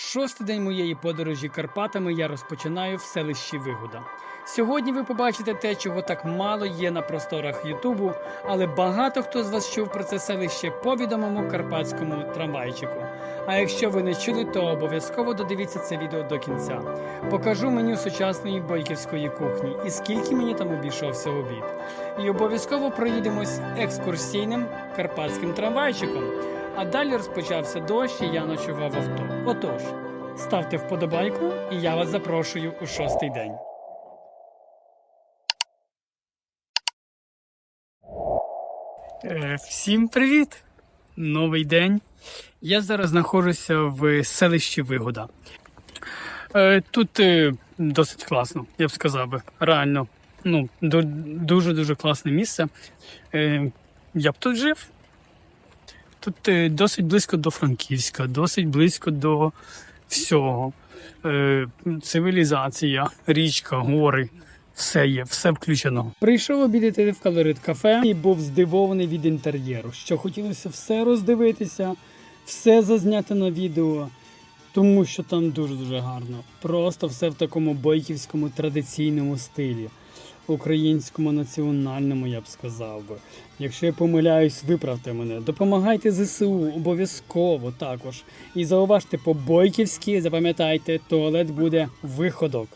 Шостий день моєї подорожі Карпатами я розпочинаю в селищі Вигода. Сьогодні ви побачите те, чого так мало є на просторах Ютубу, але багато хто з вас чув про це селище по відомому карпатському трамвайчику. А якщо ви не чули, то обов'язково додивіться це відео до кінця. Покажу меню сучасної бойківської кухні і скільки мені там обійшовся обід. І обов'язково проїдемось екскурсійним карпатським трамвайчиком. А далі розпочався дощ, і я ночував авто. Отож, ставте вподобайку, і я вас запрошую у шостий день. Е, Всім привіт! Новий день. Я зараз знаходжуся в селищі Вигода. Е, Тут е, досить класно, я б сказав би. Реально. Ну, дуже-дуже класне місце. Я б тут жив. Тут е, досить близько до Франківська, досить близько до всього. Е, Цивілізація, річка, гори. Все є, все включено. Прийшов обідати в калорит кафе і був здивований від інтер'єру, що хотілося все роздивитися, все зазняти на відео, тому що там дуже-дуже гарно. Просто все в такому бойківському традиційному стилі, українському національному, я б сказав би. Якщо я помиляюсь, виправте мене. Допомагайте ЗСУ обов'язково також. І зауважте по-бойківськи, запам'ятайте, туалет буде виходок.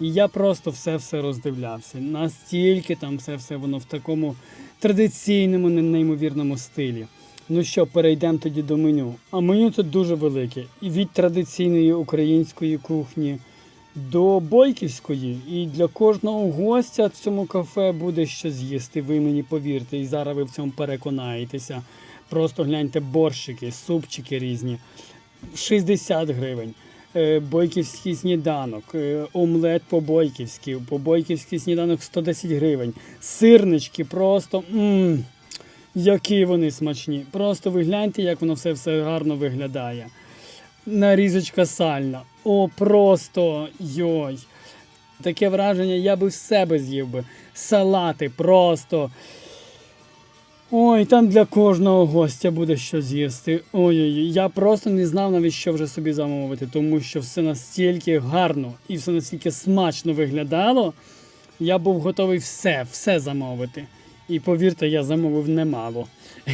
І я просто все-все роздивлявся. Настільки там все-все воно в такому традиційному, неймовірному стилі. Ну що, перейдемо тоді до меню. А меню тут дуже велике. І від традиційної української кухні до бойківської. І для кожного гостя в цьому кафе буде що з'їсти. Ви мені повірте, і зараз ви в цьому переконаєтеся. Просто гляньте борщики, супчики різні. 60 гривень. Е, Бойківський сніданок, е, омлет по-бойківськи, по-бойківський сніданок 110 гривень. Сирнички просто. м які вони смачні. Просто ви гляньте, як воно все гарно виглядає. Нарізочка сальна. О, просто йой. Таке враження, я би в себе з'їв би. Салати просто. Ой, там для кожного гостя буде що з'їсти. Ой-ой, я просто не знав навіть, що вже собі замовити, тому що все настільки гарно і все настільки смачно виглядало. Я був готовий все, все замовити. І повірте, я замовив немало.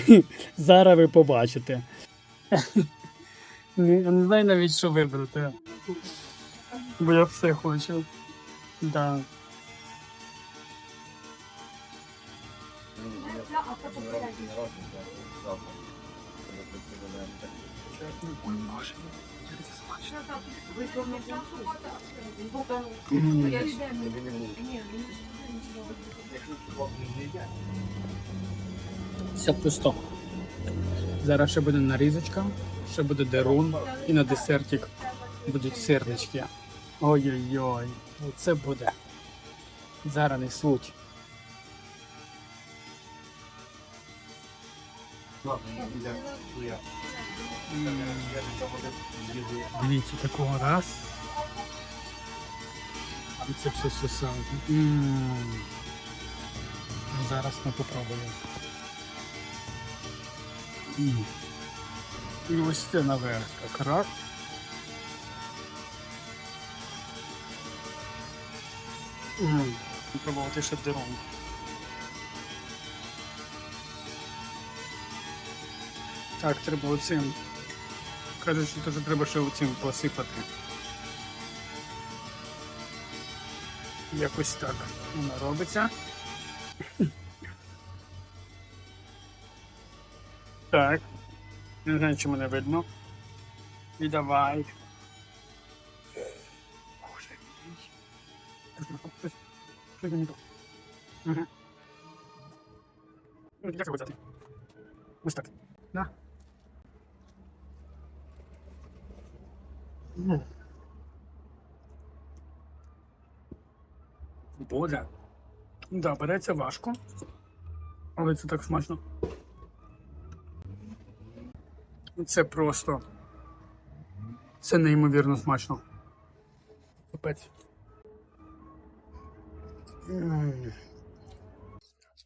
Зараз ви побачите. Не, не знаю навіть, що вибрати. Бо я все хочу. Да. Все пусто. Зараз ще буде нарізочка, ще буде дерун і на десертик будуть сирнички. Ой-ой-ой, це буде. Зараз несуть. М. Дивіться, такого раз. І це все все саме. Зараз ми попробуємо. І ось це наверх так раз. М. Пробувати ще дерун. Так, треба оцим. Кажуть, що теж треба ще оцим посипати. Якось так воно робиться. Так. Не знаю, чи мене видно. І давай. Боже мій. Ну, Як це взяти? Ось так. Ну. Боже. Да, береться важко. Але це так смачно. Це просто. Це неймовірно смачно. Капець.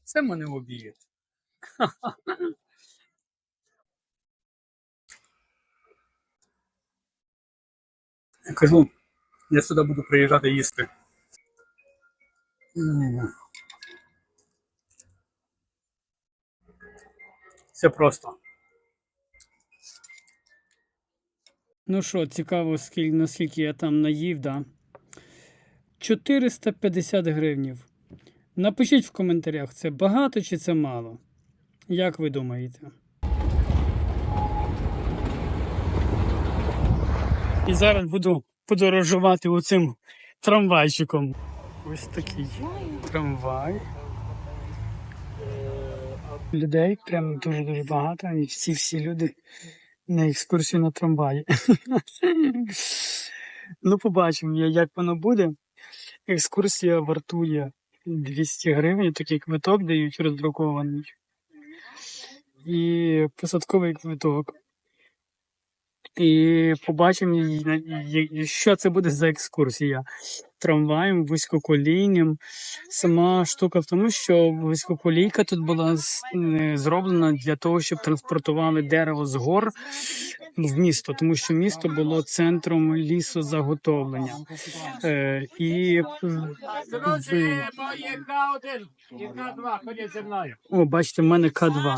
Це мене обіє. Я кажу, я сюди буду приїжджати їсти. Все просто. Ну що, цікаво, скільки, наскільки я там наїв, да? 450 гривнів. Напишіть в коментарях, це багато чи це мало. Як ви думаєте? І зараз буду подорожувати оцим трамвайчиком. Ось такий трамвай. Людей прям дуже-дуже багато. І всі всі люди на екскурсію на трамваї. ну, побачимо, як воно буде. Екскурсія вартує 200 гривень, такий квиток дають роздрукований. І посадковий квиток. І побачимо, що це буде за екскурсія. Трамваєм, вузькоколійним. Сама штука в тому, що вузькоколійка тут була е, зроблена для того, щоб транспортували дерево з гор в місто, тому що місто було центром лісозаготовлення. Е, і в- о, бачите, в мене К2.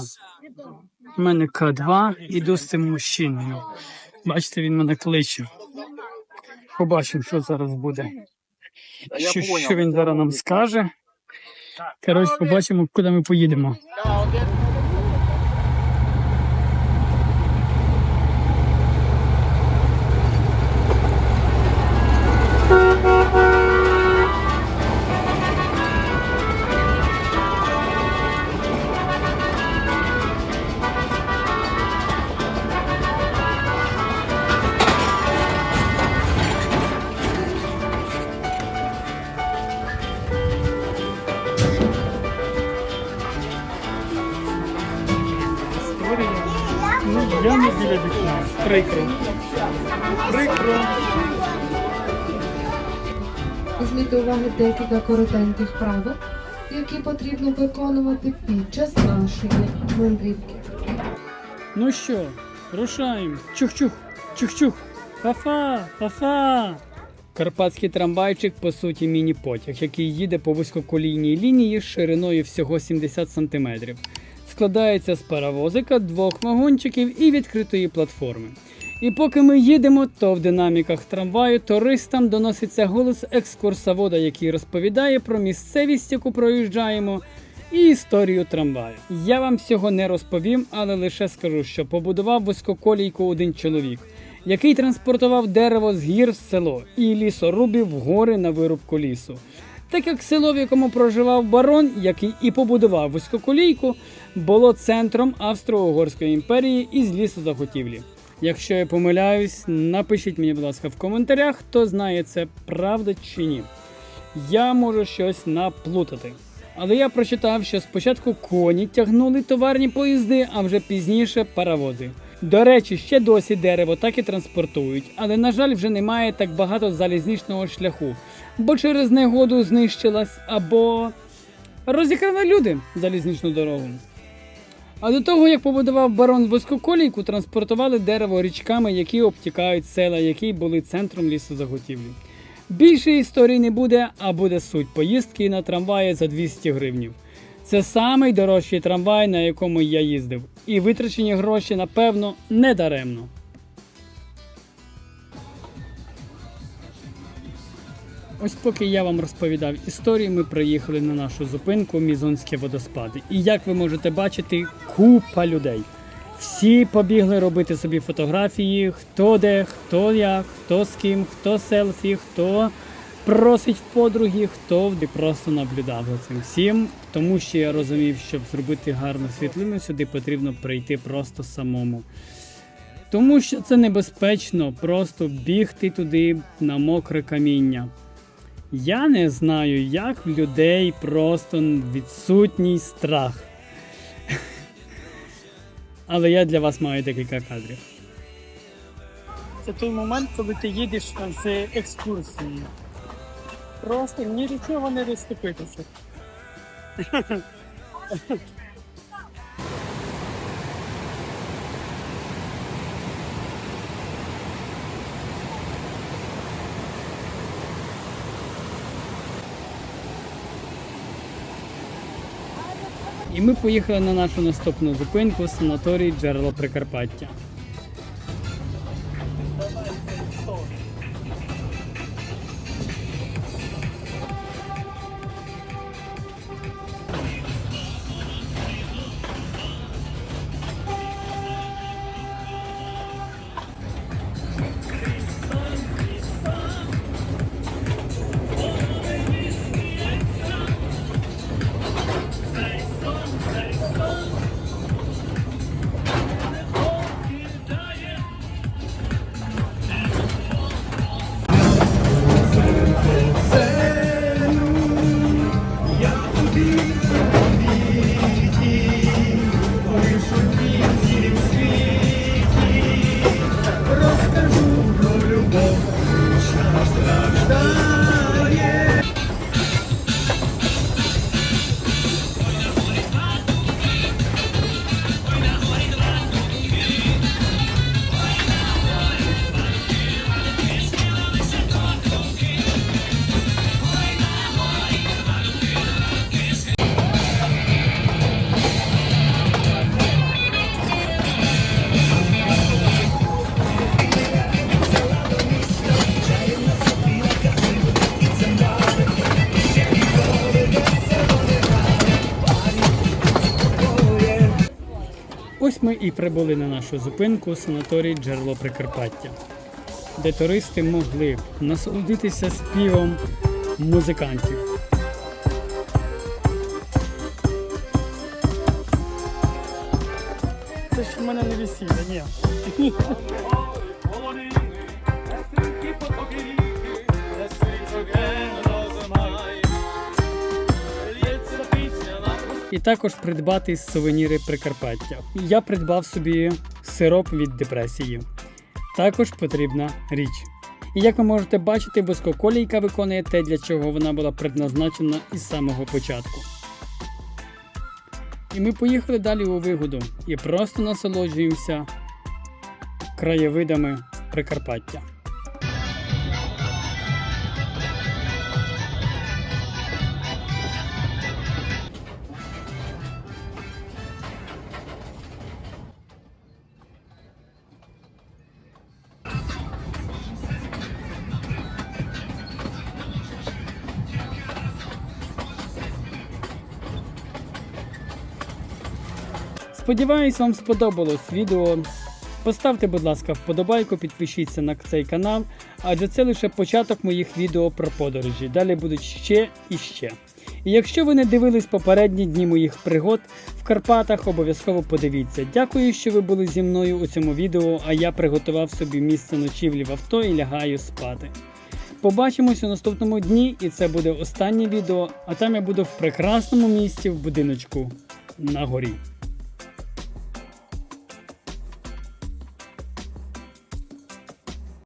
У мене К2, іду з цим мужчиною. Бачите, він мене кличе. Побачимо, що зараз буде. Що, що він зараз нам скаже. Коротше, побачимо, куди ми поїдемо. Ну, я не біля вікна. Прикро. Прикро. Візьміть до уваги декілька коротеньких правил, які потрібно виконувати під час нашої мандрівки. Ну що, рушаємо. Чух-чух, чух-чух. Фа-фа, фа-фа. Карпатський трамвайчик, по суті, міні-потяг, який їде по вузькоколійній лінії шириною всього 70 см. Складається з паровозика, двох вагончиків і відкритої платформи. І поки ми їдемо, то в динаміках трамваю туристам доноситься голос екскурсовода, який розповідає про місцевість, яку проїжджаємо, і історію трамваю. Я вам всього не розповім, але лише скажу, що побудував вузькоколійку один чоловік, який транспортував дерево з гір в село і лісорубів в гори на вирубку лісу. Так як село, в якому проживав барон, який і побудував вузькоколійку, було центром Австро-Угорської імперії із лісозаготівлі. Якщо я помиляюсь, напишіть мені, будь ласка, в коментарях, хто знає це правда чи ні. Я можу щось наплутати. Але я прочитав, що спочатку коні тягнули товарні поїзди, а вже пізніше паровози. До речі, ще досі дерево так і транспортують, але на жаль, вже немає так багато залізничного шляху, бо через негоду знищилась або розікрали люди залізничну дорогу. А до того, як побудував барон вузькоколійку, транспортували дерево річками, які обтікають села, які були центром лісозаготівлі. Більше історій не буде, а буде суть поїздки на трамваї за 200 гривнів. Це самий дорожчий трамвай, на якому я їздив. І витрачені гроші, напевно, не даремно. Ось поки я вам розповідав історію, ми приїхали на нашу зупинку Мізонські водоспади. І як ви можете бачити, купа людей. Всі побігли робити собі фотографії, хто де, хто як, хто з ким, хто селфі, хто просить подруги, хто просто наблюдав за цим всім. Тому що я розумів, щоб зробити гарну світлину, сюди потрібно прийти просто самому. Тому що це небезпечно просто бігти туди на мокре каміння. Я не знаю, як в людей просто відсутній страх. Але я для вас маю декілька кадрів. Це той момент, коли ти їдеш з екскурсії. Просто ні до чого не відступитися. І ми поїхали на нашу наступну зупинку санаторій Джерело Прикарпаття. Ось ми і прибули на нашу зупинку санаторій Джерело Прикарпаття, де туристи могли насолодитися співом музикантів. Це ж в мене не весілля, ні. І також придбати сувеніри Прикарпаття. Я придбав собі сироп від депресії. Також потрібна річ. І як ви можете бачити, вузькоколійка виконує те, для чого вона була предназначена із самого початку. І ми поїхали далі у вигоду і просто насолоджуємося краєвидами Прикарпаття. Сподіваюсь, вам сподобалось відео. Поставте, будь ласка, вподобайку, підпишіться на цей канал, адже це лише початок моїх відео про подорожі. Далі будуть ще і ще. І якщо ви не дивились попередні дні моїх пригод в Карпатах, обов'язково подивіться. Дякую, що ви були зі мною у цьому відео, а я приготував собі місце ночівлі в авто і лягаю спати. Побачимось у наступному дні, і це буде останнє відео, а там я буду в прекрасному місці в будиночку на горі.